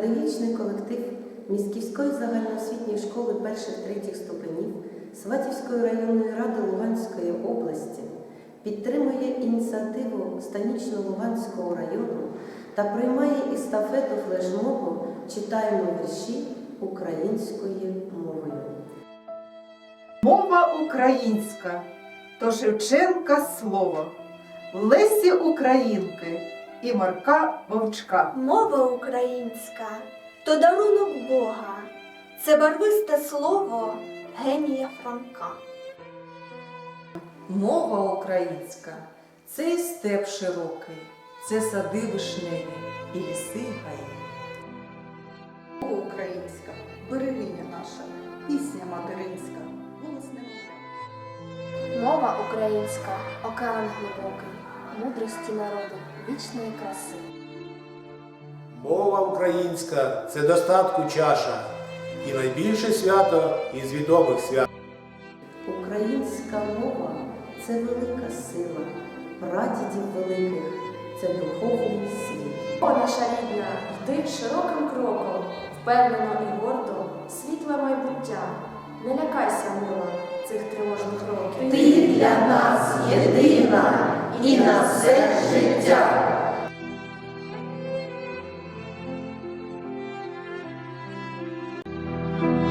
Педагогічний колектив Міськівської загальноосвітньої школи перших-третіх ступенів Сватівської районної ради Луганської області підтримує ініціативу Станічно-Луганського району та приймає естафету флешмобу Читаємо вірші українською мовою. Мова українська то Шевченка слово, Лесі Українки і Марка Вовчка. Мова українська то дарунок Бога, це барвисте слово генія Франка. Мова українська це і степ широкий, це сади вишневі і ліси гаї. Мова українська, берегиня наша, пісня материнська, голос. Мова українська, океан глибокий, мудрості народу, вічної краси. Мова українська це достатку чаша і найбільше свято із відомих свят. Українська мова це велика сила, прадідів великих це духовний світ. О, наша рідна, йди широким кроком, впевнено і гордо, світле майбуття. Не лякайся, мила, цих тривожних років. Ти для нас єдина і. Bye.